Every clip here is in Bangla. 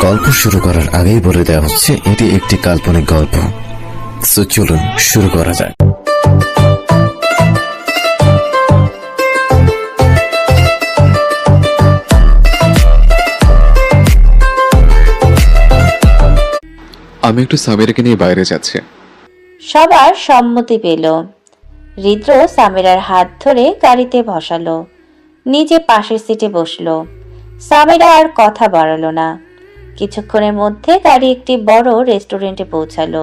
গল্প শুরু করার আগেই বলে দেওয়া হচ্ছে এটি একটি কাল্পনিক গল্প। সো চলুন শুরু করা যাক। আমি একটু সামিরাকে নিয়ে বাইরে যাচ্ছি। সবার সম্মতি পেল। হৃদ্র সামিরার হাত ধরে গাড়িতে বসালো। নিজে পাশের সিটে বসল। সামিরা আর কথা বাড়ালো না। কিছুক্ষণের মধ্যে গাড়ি একটি বড় রেস্টুরেন্টে পৌঁছালো।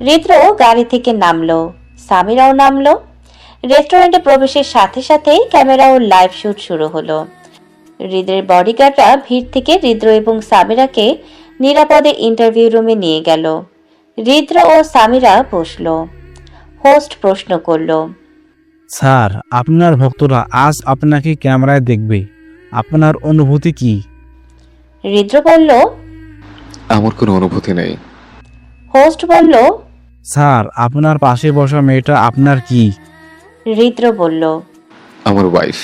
হৃদ্র গাড়ি থেকে নামলো সামিরাও নামলো। রেস্টুরেন্টে প্রবেশের সাথে সাথেই ক্যামেরা ও লাইভ শুট শুরু হলো। হৃদ্রের বডিগার্ডরা ভিড় থেকে হৃদ্র এবং সামিরাকে নিরাপদে ইন্টারভিউ রুমে নিয়ে গেল। হৃদ্র ও সামিরা বসল। হোস্ট প্রশ্ন করল স্যার আপনার ভক্তরা আজ আপনাকে ক্যামেরায় দেখবে। আপনার অনুভূতি কি? হৃদ্র বলল আমার কোনো অনুভূতি নেই। হোস্ট বলল স্যার আপনার পাশে বসা মেয়েটা আপনার কি? হৃদ্র বলল আমার ওয়াইফ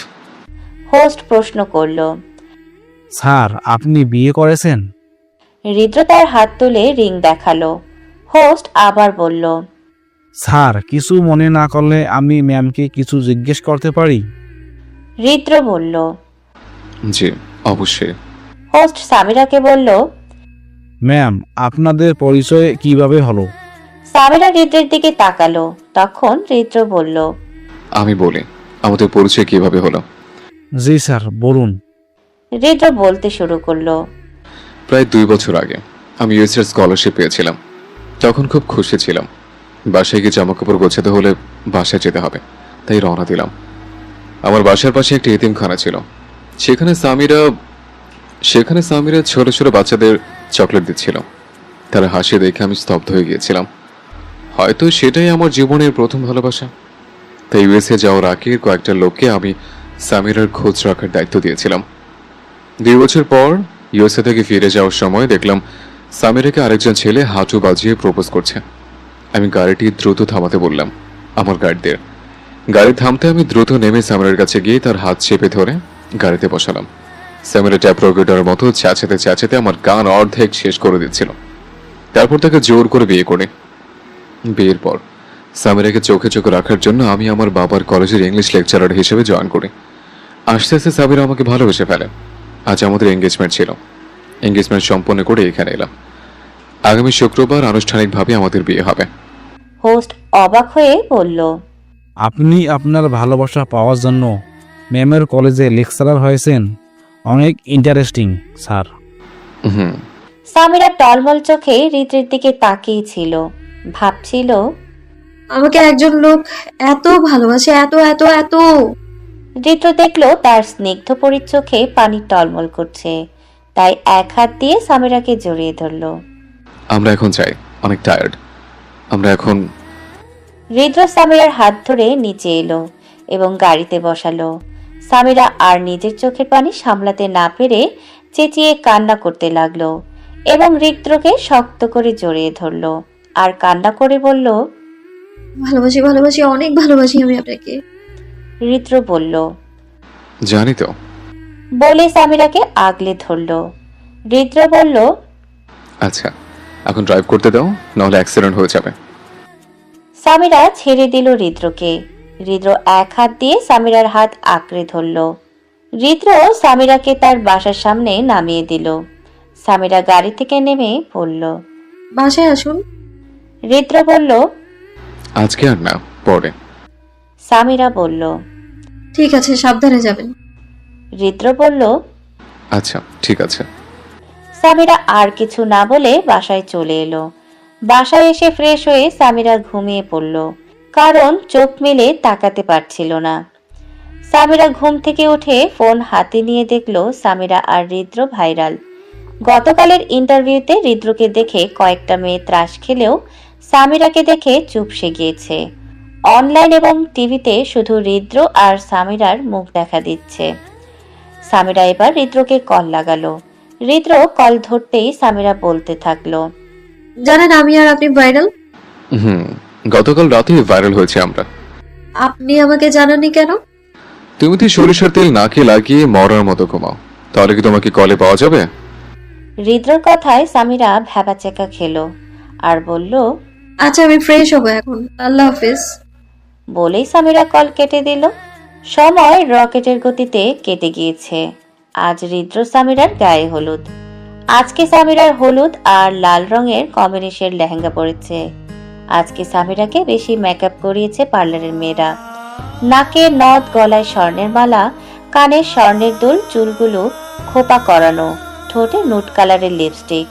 হোস্ট প্রশ্ন করল স্যার আপনি বিয়ে করেছেন? হৃদ্র তার হাত তুলে রিং দেখাল। হোস্ট আবার বলল স্যার কিছু মনে না করলে আমি ম্যামকে কিছু জিজ্ঞেস করতে পারি? হৃদ্র বলল জি অবশ্যই। হোস্ট সামিরাকে বলল ম্যাম আপনাদের পরিচয় কীভাবে হলো? সামিরা হৃদ্রের দিকে তাকালো। তখন হৃদ্র বলল আমি বলি আমাদের পরিচয় কীভাবে হলো? জি স্যার বলুন। হৃদ্র বলতে শুরু করল প্রায় দুই বছর আগে আমি ইউএসএর স্কলারশিপ পেয়েছিলাম। তখন খুব খুশি ছিলাম। বাসায় গিয়ে জামা কাপড় গোছাতে হলে বাসায় যেতে হবে তাই রওনা দিলাম। আমার বাসার পাশে একটি এতিমখানা ছিল। সেখানে সামিরা সেখানে সামিরা ছোট ছোট বাচ্চাদের চকলেট দিচ্ছিল। তারা হাসি দেখে আমি স্তব্ধ হয়ে গিয়েছিলাম। হয়তো সেটাই আমার জীবনের প্রথম ভালোবাসা। তাই ইউএসএ যাওয়ার আগে কয়েকটা লোককে আমি সামিরার খোঁজ রাখার দায়িত্ব দিয়েছিলাম। দুই বছর পর ইউএসএ থেকে ফিরে যাওয়ার সময় দেখলাম সামিরাকে আরেকজন ছেলে হাঁটু বাজিয়ে প্রপোজ করছে। আমি গাড়িটি দ্রুত থামাতে বললাম, আমার গার্ডদের গাড়ি থামতে আমি দ্রুত নেমে সামিরার কাছে গিয়ে তার হাত চেপে ধরে গাড়িতে বসালাম। সামিরা ট্যাপ রকেটার মতো চেঁচাতে চেঁচাতে আমার গান অর্ধেক শেষ করে দিচ্ছিল। তারপর তাকে জোর করে বিয়ে করে। বিয়ের পর সামিরাকে চোখে চোখে রাখার জন্য আমি আমার বাবার কলেজের ইংলিশ লেকচারার হিসেবে জয়েন করি। আস্তে আস্তে সামিরা আমাকে ভালোবেসে ফেলে। আজ আমাদের এঙ্গেজমেন্ট ছিল। এঙ্গেজমেন্ট সম্পন্ন করে এখানে এলাম। আগামী শুক্রবার আনুষ্ঠানিকভাবে আমাদের বিয়ে হবে। হোস্ট অবাক হয়ে বলল আপনি আপনার ভালোবাসা পাওয়ার জন্য ম্যামের কলেজে লেকচারার হয়েছেন। অনেক ইন্টারেস্টিং স্যার। হুম। সামিরা টলমল চোখে হৃদ্রের দিকে তাকিয়ে ছিল ভাবছিল আমাকে একজন লোক এত ভালোবাসে এত এত এত। হৃদ্র দেখল তার স্নিগ্ধ পরির চোখে পানি টলমল করছে। তাই এক হাত দিয়ে সামিরাকে জড়িয়ে ধরলো। আমরা এখন চাই অনেক টায়ার্ড আমরা এখন হৃদ্র সামিরার হাত ধরে নিচে এলো এবং গাড়িতে বসালো। সামিরা আর নিজের চোখের পানি সামলাতে না পেরে চেঁচিয়ে কান্না করতে লাগল এবং হৃদ্রকে শক্ত করে জড়িয়ে ধরলো আর কান্না করে বলল ভালোবাসি ভালোবাসি অনেক ভালোবাসি আমি আপনাকে। হৃদ্র বলল জানি তো। বলে সামিরাকে আগলে ধরলো। হৃদ্র বলল আচ্ছা এখন ড্রাইভ করতে দাও নাহলে অ্যাক্সিডেন্ট হয়ে যাবে। সামিরা ছেড়ে দিল হৃদ্রকে হৃদ্র এক হাত দিয়ে সামিরার হাত আঁকড়ে ধরল। হৃদ্র সামিরাকে তার বাসার সামনে নামিয়ে দিল। সামিরা গাড়ি থেকে নেমে পড়ল বাসায় আসুন। হৃদ্র বলল আজকে আর না পরে। সামিরা বলল ঠিক আছে সাবধানে যাবেন। হৃদ্র বলল আচ্ছা ঠিক আছে। সামিরা আর কিছু না বলে বাসায় চলে এলো। বাসায় এসে ফ্রেশ হয়ে সামিরা ঘুমিয়ে পড়ল। কারণ চোখ মেলে তাকাতে পারছিল না। সামিরা ঘুম থেকে উঠে ফোন হাতে নিয়ে দেখল সামিরা আর হৃদ্র ভাইরাল। গতকালের ইন্টারভিউতে হৃদ্রকে দেখে কয়েকটা মেয়ে ত্রাস খেলেও সামিরাকে দেখে চুপসে গিয়েছে। অনলাইন এবং টিভিতে শুধু হৃদ্র আর সামিরার মুখ দেখা দিচ্ছে। সামিরা এবার হৃদ্রকে কল লাগালো। হৃদ্র কল ধরতেই সামিরা বলতে থাকল জানেন আমি আর আপনি ভাইরাল? হুম। গতকাল রাতে ভাইরাল হয়েছে আমরা। আপনি আমাকে জানাননি কেন? তুমি তো সরিষার তেল নাকে লাগিয়ে মরার মতো ঘুমাও? তাহলে কি তোমাকে কলে পাওয়া যাবে? হৃদ্রর কথায় সামিরা ভ্যাবাচেকা খেলো আর বলল আচ্ছা আমি ফ্রেশ হব এখন। আল্লাহ হাফিজ। বলেই সামিরা কল কেটে দিল। সময় রকেটের গতিতে কেটে গিয়েছে। আজ হৃদ্র সামিরার গায়ে হলুদ। আজকে সামিরার হলুদ আর লাল রঙের কম্বিনেশন লেহেঙ্গা পরেছে। আজকে সামিরাকে বেশি মেকআপ করিয়েছে পার্লারের মেয়েরা। নাকে নদ গলায় স্বর্ণের মালা, কানে স্বর্ণের দুল, চুলগুলো খোপা করানো, ঠোঁটে নুট কালারের লিপস্টিক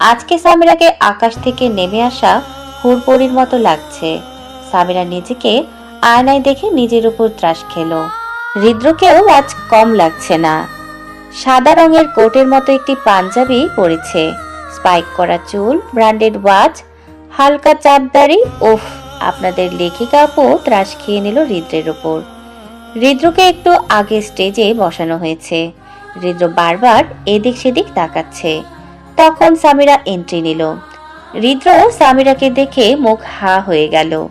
আজকে সামিরাকে আকাশ থেকে নেমে আসা হুড়পড়ির মতো লাগছে। সামিরা নিজেকে আয়নায় দেখে নিজের উপর ত্রাস খেলো। হৃদ্রকেও আজ কম লাগছে না। সাদা রঙের কোটের মতো একটি পাঞ্জাবি পরেছে। স্পাইক করা চুল ব্র্যান্ডেড ওয়াচ হালকা চাপদারি ওফ আপনাদের লেখিকা আপু ত্রাস খেয়ে নিল হৃদ্রের ওপর হৃদ্রকে একটু আগে স্টেজে বসানো হয়েছে। হৃদ্র বারবার এদিক সেদিক তাকাচ্ছে। তখন সামিরা এন্ট্রি নিল। হৃদ্র সামিরাকে দেখে মুখ হা হয়ে গেল।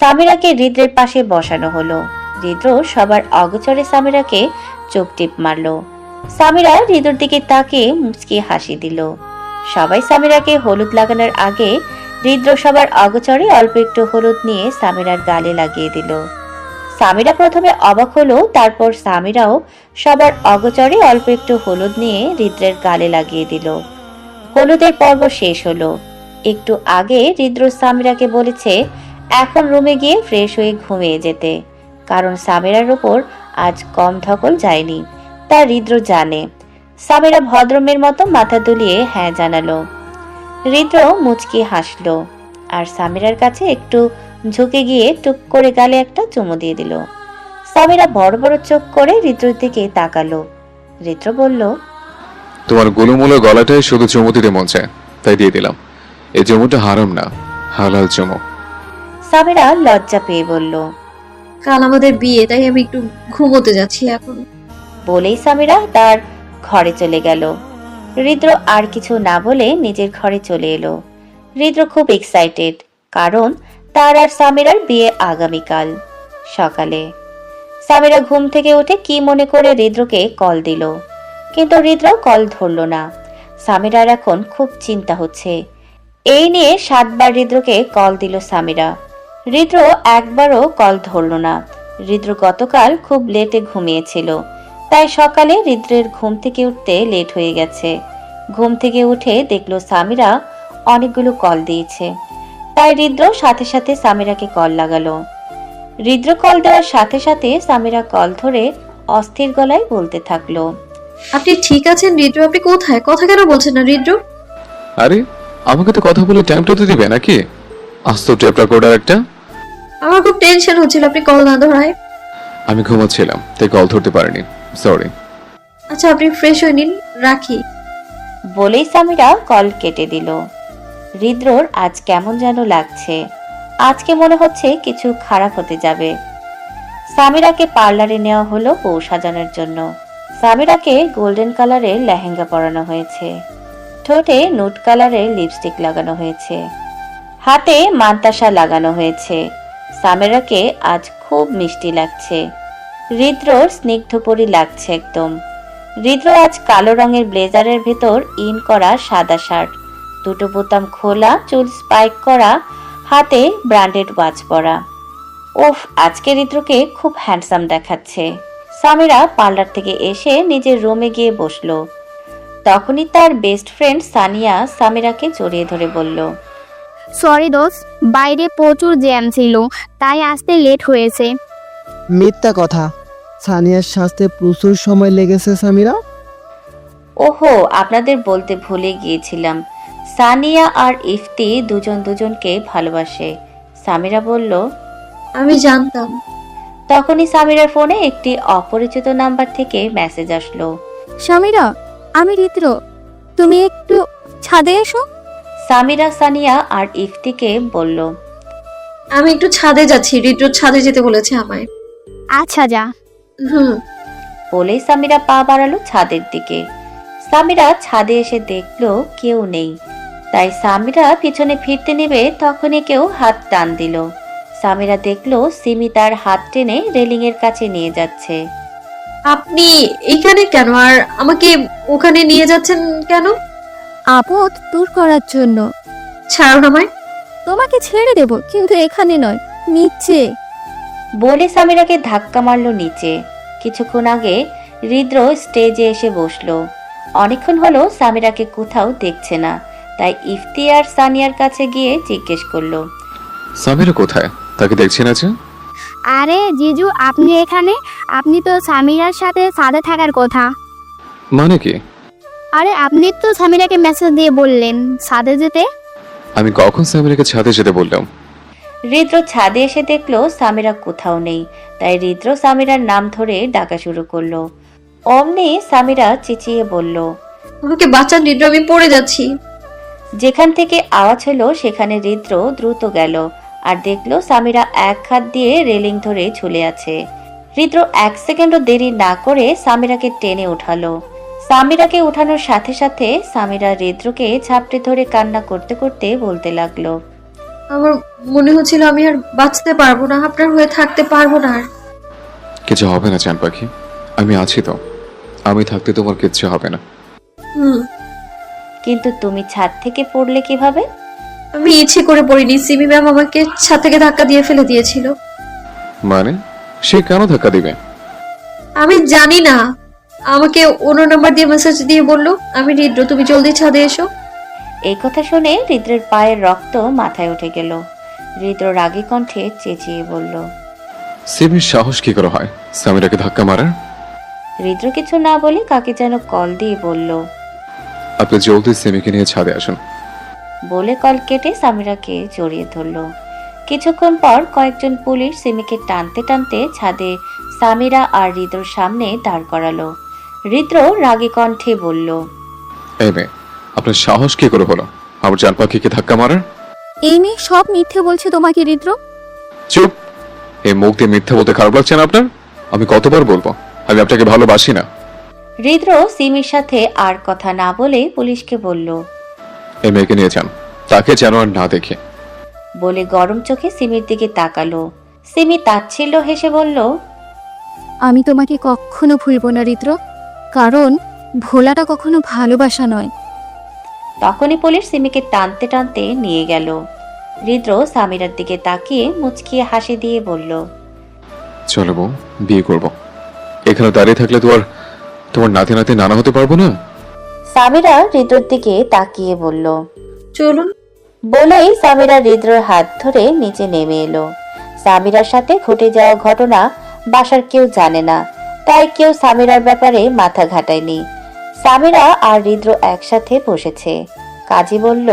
সামিরাকে হৃদ্রের পাশে বসানো হলো। হৃদ্র সবার অগচরে সামিরাকে চোখ টিপ মারলো। সামিরা হৃদর দিকে তাকে মুচকি হাসি দিল। সবাই সামিরাকে হলুদ লাগানোর আগে হৃদ্র সবার অগচরে অল্প একটু হলুদ নিয়ে সামিরার গালে লাগিয়ে দিল। সামিরা প্রথমে অবাক হলো, তারপর সামিরাও সবার অগচরে অল্প একটু হলুদ নিয়ে হৃদ্রের গালে লাগিয়ে দিল। হলুদের পর্ব শেষ হলো। একটু আগে হৃদ্র সামিরাকে বলেছে, এখন রুমে গিয়ে ফ্রেশ হয়ে ঘুমিয়ে যেতে। কারণ সামিরার ওপর আজ কম ধকল যায়নি, তা হৃদ্র জানে। সামিরা ভদ্রমের মতো মাথা দুলিয়ে হ্যাঁ জানালো। হৃদ্র মুচকি হাসল আর সামিরার কাছে একটু ঝুঁকে গিয়ে টুক করে গালে একটা চুমু দিয়ে দিল। সামিরা বড় বড় চোখ করে হৃদ্রর দিকে তাকালো। হৃদ্র বলল তোমার গোলুমুলো গলাটাই শুধু চুমু দিতে মন চায় তাই দিয়ে দিলাম। এই চুমুটা হারাম না হালাল চুমু। সামিরা লজ্জা পেয়ে বলল কাল আমাদের বিয়ে তাই আমি একটু ঘুমোতে যাচ্ছি এখন। বলেই সামিরা তার ঘরে চলে গেল। হৃদ্র আর কিছু না বলে নিজের ঘরে চলে এলো। হৃদ্র খুব এক্সাইটেড কারণ তার আর সামিরার বিয়ে আগামীকাল সকালে। সামিরা ঘুম থেকে উঠে কি মনে করে হৃদ্রকে কল দিল। কিন্তু হৃদ্র কল ধরলো না। সামিরার এখন খুব চিন্তা হচ্ছে। এই নিয়ে সাতবার হৃদ্রকে কল দিল সামিরা। হৃদ্র একবারও কল ধরল না। হৃদ্র গতকাল খুব লেটে ঘুমিয়েছিল। তাই সকালে হৃদ্রের ঘুম থেকে উঠতে লেট হয়ে গেছে। ঘুম থেকে উঠে দেখল সামিরা অনেকগুলো কল দিয়েছে। তাই হৃদ্র সাথে সাথে সামিরাকে কল লাগালো। হৃদ্র কল দেওয়ার সাথে সাথে সামিরা কল ধরে অস্থির গলায় বলতে থাকল আপনি ঠিক আছেন রিদ্র? আপনি কোথায়? কথা কেন বলছেন না রিদ্র? আরে আমাকে তো কথা বলে টাইমটা তো দিবে নাকি? আস্ত টেপ রেকর্ডার একটা। আমার খুব টেনশন হচ্ছিল আপনি কল না ধরায়। আমি ঘুমাচ্ছিলাম তাই কল ধরতে পারিনি। সরি আচ্ছা আপনি ফ্রেশ হয়ে নিন রাখি। বলেই সামিরা কল কেটে দিল। হৃদ্রর আজ কেমন যেন লাগছে। আজকে মনে হচ্ছে কিছু খারাপ হতে যাবে। সামিরাকে পার্লারে নেওয়া হলো বউ সাজানোর জন্য। সামিরাকে গোল্ডেন কালারের লেহেঙ্গা পরানো হয়েছে। ঠোঁটে নুট কালারের লিপস্টিক লাগানো হয়েছে। হাতে মান্তাসা লাগানো হয়েছে। সামিরাকে আজ খুব মিষ্টি লাগছে। হৃদ্রর স্নিগ্ধপরি লাগছে একদম। হৃদ্র আজ কালো রঙের ব্লেজারের ভেতর ইন করা সাদা শার্ট। দুটো বোতাম খোলা, চুল স্পাইক করা, হাতে ব্র্যান্ডেড ওয়াচ পরা। ওফ আজকে হৃদ্রকে খুব হ্যান্ডসাম দেখাচ্ছে। সামিরা পার্লার থেকে এসে নিজের রুমে গিয়ে বসল। তখনই তার বেস্ট ফ্রেন্ড সানিয়া সামিরাকে জড়িয়ে ধরে বলল, সরি দোস্ত, বাইরে প্রচুর জ্যাম ছিল, তাই আসতে লেট হয়েছে। মিথ্যা কথা। সানিয়ার স্বাস্থ্যে প্রচুর সময় লেগেছে সামিরা। ওহো আপনাদের বলতে ভুলে গিয়েছিলাম। সানিয়া আর ইফতি দুজন দুজনকে ভালোবাসে। সামিরা বলল আমি জানতাম। তখনই সামিরার ফোনে একটি অপরিচিত নাম্বার থেকে মেসেজ আসলো। সমীরা আমি রিত্র। তুমি একটু ছাদে এসো। সামিরা সানিয়া আর ইফতিকে বলল আমি একটু ছাদে যাচ্ছি। রিদ্র ছাদে যেতে বলেছে আমায়। আচ্ছা যা। হুম। বলেই সামিরা পা বাড়ালো ছাদের দিকে। সামিরা ছাদে এসে দেখল কেউ নেই। তাই সামিরা পিছনে ফিরতে নেবে তখনই কেউ হাত টান দিল। সামিরা দেখল সিমি তার হাত টেনে রেলিং এর কাছে নিয়ে যাচ্ছে। আপনি এখানে কেন? আর আমাকে ওখানে নিয়ে যাচ্ছেন কেন? আপদ দূর করার জন্য। ছাড়ুন আমায়। তোমাকে ছেড়ে দেব কিন্তু এখানে নয় নিচে। বলে সামিরাকে ধাক্কা মারলো নিচে। কিছুক্ষণ আগে হৃদ্র স্টেজে এসে বসল। অনেকক্ষণ হলো সামিরাকে কোথাও দেখছে না তাই ইফতিয়ার সানিয়ার কাছে গিয়ে জিজ্ঞেস করল। সামিরা কোথায়? তাকে দেখছি না যে? আরে জিজু আপনি এখানে? আপনি তো সামিরার সাথে সাদে থাকার কথা। মানে কি? আরে আপনি তো সামিরাকে মেসেজ দিয়ে বললেন সাদে যেতে? আমি কখন সামিরাকে ছাদে যেতে বললাম? হৃদ্র ছাদে এসে দেখল সামিরা কোথাও নেই। তাই হৃদ্র সামিরার নাম ধরে ডাকা শুরু করল। অমনি সামিরা চেঁচিয়ে বলল আমাকে বাঁচান রিদ্র আমি পড়ে যাচ্ছি। যেখান থেকে আওয়াজ হলো সেখানে হৃদ্র দ্রুত গেল আর দেখল সামিরা এক হাত দিয়ে রেলিং ধরে ঝুলে আছে। হৃদ্র এক সেকেন্ডও দেরি না করে সামিরাকে টেনে উঠালো। সামিরাকে উঠানোর সাথে সাথে সামিরা হৃদ্রকে ঝাপটে ধরে কান্না করতে করতে বলতে লাগল আমার মনে হচ্ছিল আমি আর বাঁচতে পারব না আপনার হয়ে থাকতে পারব না আর। কিছু হবে না চান পাখি। আমি আছি তো। আমি থাকতে তোমার কিচ্ছু হবে না। হুম। কিন্তু তুমি ছাদ থেকে পড়লে কীভাবে? আমি ইচ্ছে করে পড়িনি। সিমি ম্যাম আমাকে ছাদ থেকে ধাক্কা দিয়ে ফেলে দিয়েছিল। মানে? সে কেন ধাক্কা দিবে? আমি জানি না। আমাকে অন্য নাম্বার দিয়ে মেসেজ দিয়ে বলল আমি রিদ্র তুমি জলদি ছাদে এসো। এই কথা শুনে হৃদ্রের পায়ের রক্ত মাথায় উঠে গেল। হৃদ্র রাগী কণ্ঠে চেঁচিয়ে বলল সিমির সাহস কি করে হয়? সামিরাকে ধাক্কা মারার? হৃদ্র কিছু না বলে কাকে যেন কল দিয়ে বলল আপনি জলদি সিমিকে নিয়ে ছাদে আসুন। বলে কল কেটে সামিরাকে জড়িয়ে ধরল। কিছুক্ষণ পর কয়েকজন পুলিশ সিমিকে টানতে টানতে ছাদে সামিরা আর হৃদ্রর সামনে দাঁড় করালো। হৃদ্র রাগী কণ্ঠে বলল এই মেয়ে আপনার সাহস কি করে হলো? আমার জান পাখিকে ধাক্কা মারার? এই মেয়ে সব মিথ্যে বলছে তোমাকে রিদ্র। চুপ! এই মুখ দিয়ে মিথ্যা বলতে খারাপ লাগছে না আপনার? আমি কতবার বলব? আমি আপনাকে ভালোবাসি না। হৃদ্র সিমির সাথে আর কথা না বলে পুলিশকে বলল এই মেয়েকে নিয়ে যান। তাকে যেন আর না দেখে। বলে গরম চোখে সিমির দিকে তাকালো। সিমি তাচ্ছিল্য হেসে বলল আমি তোমাকে কখনো ভুলবো না রিদ্র। কারণ ভোলাটা কখনো ভালোবাসা নয়। তখনই পুলিশ সিমিকে টানতে টানতে নিয়ে গেল। হৃদ্র সামিরার দিকে তাকিয়ে মুচকিয়ে হাসি দিয়ে বলল চলো বউ বিয়ে করব। এখানে দাঁড়িয়ে থাকলে তো আর তোমার নাতি নাতি নানা হতে পারব না? সামিরা হৃদ্রর দিকে তাকিয়ে বলল চলুন। বলেই সামিরা হৃদ্রর হাত ধরে নিচে নেমে এলো। সামিরার সাথে ঘটে যাওয়া ঘটনা বাসার কেউ জানে না তাই কেউ সামিরার ব্যাপারে মাথা ঘাটায়নি। সামিরা আর হৃদ্র একসাথে বসেছে। কাজী বলল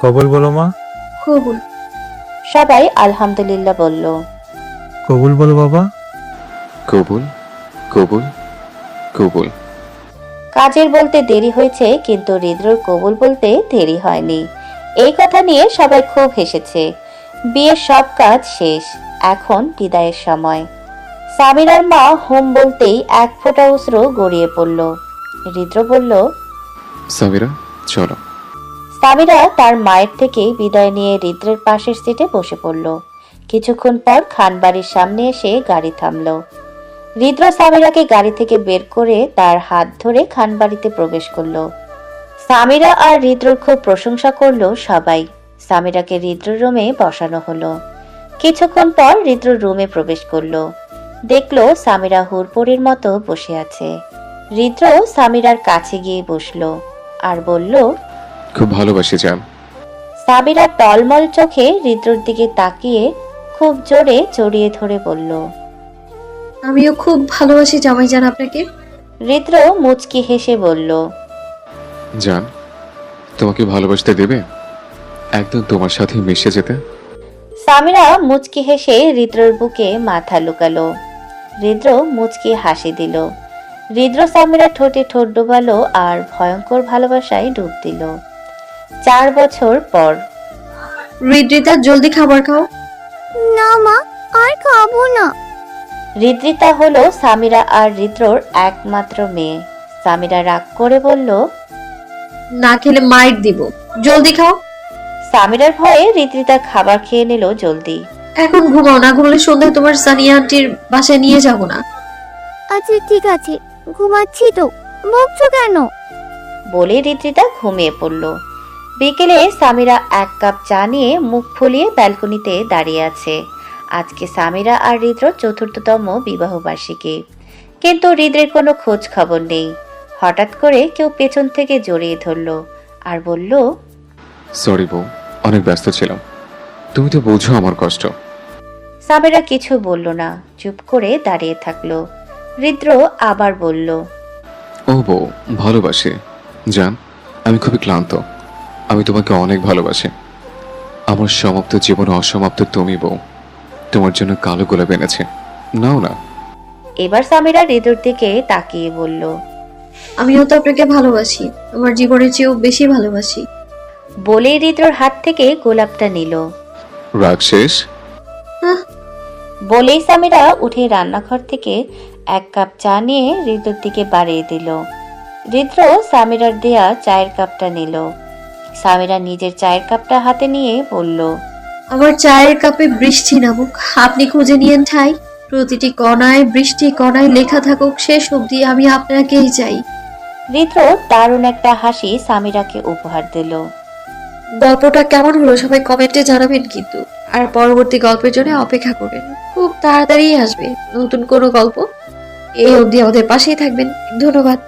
কবুল বলো মা। কবুল। সবাই আলহামদুলিল্লাহ বলল কবুল বলো বাবা। কবুল কবুল কবুল। কাজের বলতে দেরি হয়েছে কিন্তু হৃদ্রর কবুল বলতে দেরি হয়নি। এই কথা নিয়ে সবাই খুব হেসেছে। বিয়ের সব কাজ শেষ এখন বিদায়ের সময়। সামিরার মা হোম বলতেই এক ফোঁটা অস্ত্র গড়িয়ে পড়ল। হৃদ্র বলল সামিরা চলো। সামিরা তার মায়ের থেকে বিদায় নিয়ে হৃদ্রের পাশের সিটে বসে পড়ল। কিছুক্ষণ পর খানবাড়ির সামনে এসে গাড়ি থামলো। হৃদ্র সামিরাকে গাড়ি থেকে বের করে তার হাত ধরে খানবাড়িতে প্রবেশ করল। সামিরা আর হৃদ্রর খুব প্রশংসা করল সবাই। সামিরাকে হৃদ্র রুমে বসানো হলো। কিছুক্ষণ পর হৃদ্র রুমে প্রবেশ করল। দেখল সামিরা হুরপুরের মতো বসে আছে। হৃদ্র সামিরার কাছে গিয়ে বসল আর বলল খুব ভালোবাসি জান। সাবিরা টলমল চোখে হৃদ্রর দিকে তাকিয়ে খুব জোরে জড়িয়ে ধরে বলল আমিও খুব ভালোবাসি জামাই জান আপনাকে। হৃদ্র মুচকি হেসে বলল জান তোমাকে ভালোবাসতে দেবে? একদম তোমার সাথে মিশে যেতে? সামিরা মুচকি হেসে হৃদ্রর বুকে মাথা লুকালো। হৃদ্র মুচকি হাসি দিল। হৃদ্র সামিরা ঠোঁটে ঠোঁট ডোবালো আর ভয়ঙ্কর ভালোবাসায় ডুব দিল। চার বছর পর। হৃদৃতা জলদি খাবার খাও। না মা আর খাব না। হৃদ্রিতা হলো সামিরা আর হৃদ্রর একমাত্র মেয়ে। সামিরা রাগ করে বলল না খেলে মাইট দিব। জলদি খাও। সামিরার ভয়ে হৃদ্রিতা খাবার খেয়ে নিল জলদি। এখন ঘুমাও না ঘুমলে সন্ধ্যায় তোমার সানিয়া আন্টির বাসায় নিয়ে যাব না। আচ্ছা ঠিক আছে। ঘুমাচ্ছি তো বকছো কেন? বলে হৃদ্রিতা ঘুমিয়ে পড়ল। বিকেলে সামিরা এক কাপ চা নিয়ে মুখ ফুলিয়ে ব্যালকনিতে দাঁড়িয়ে আছে। আজকে সামিরা আর হৃদ্র চতুর্থতম বিবাহ বার্ষিকী কিন্তু হৃদ্রের কোনো খোঁজ খবর নেই। হঠাৎ করে কেউ পেছন থেকে জড়িয়ে ধরলো আর বলল সরি বউ অনেক ব্যস্ত ছিলাম। তুমি তো বোঝো আমার কষ্ট। সামিরা কিছু বলল না চুপ করে দাঁড়িয়ে থাকল। হৃদ্র আবার বলল ও বউ ভালোবাসে। জান আমি খুবই ক্লান্ত। আমি তোমাকে অনেক ভালোবাসি। আমার সমাপ্ত জীবন অসমাপ্ত তুমি বউ। তোমার জন্য কালো গোলাপ এনেছে। নাও না। এবার সামিরা হৃদুর দিকে তাকিয়ে বলল আমিও তো আপনাকে ভালোবাসি। আমার জীবনের চেয়েও বেশি ভালোবাসি। বলেই হৃদ্রর হাত থেকে গোলাপটা নিল। রাগ শেষ? বলেই সামিরা উঠে রান্নাঘর থেকে এক কাপ চা নিয়ে হৃদুর দিকে বাড়িয়ে দিল। ঋদ্র সামিরার দেয়া চায়ের কাপটা নিল। সামিরা নিজের চায়ের কাপটা হাতে নিয়ে বলল আমার চায়ের কাপে বৃষ্টি নামুক। আপনি খুঁজে নিয়েন ঠাই। প্রতিটি কণায় বৃষ্টি কণায় লেখা থাকুক। শেষ অবধি আমি আপনাকেই চাই। ঋদ্র দারুণ একটা হাসি সামিরাকে উপহার দিল। গল্পটা কেমন হলো সবাই কমেন্টে জানাবেন কিন্তু। আর পরবর্তী গল্পের জন্য অপেক্ষা করবেন। খুব তাড়াতাড়ি আসবে। নতুন কোনো গল্প এই অবধি আমাদের পাশেই থাকবেন। ধন্যবাদ।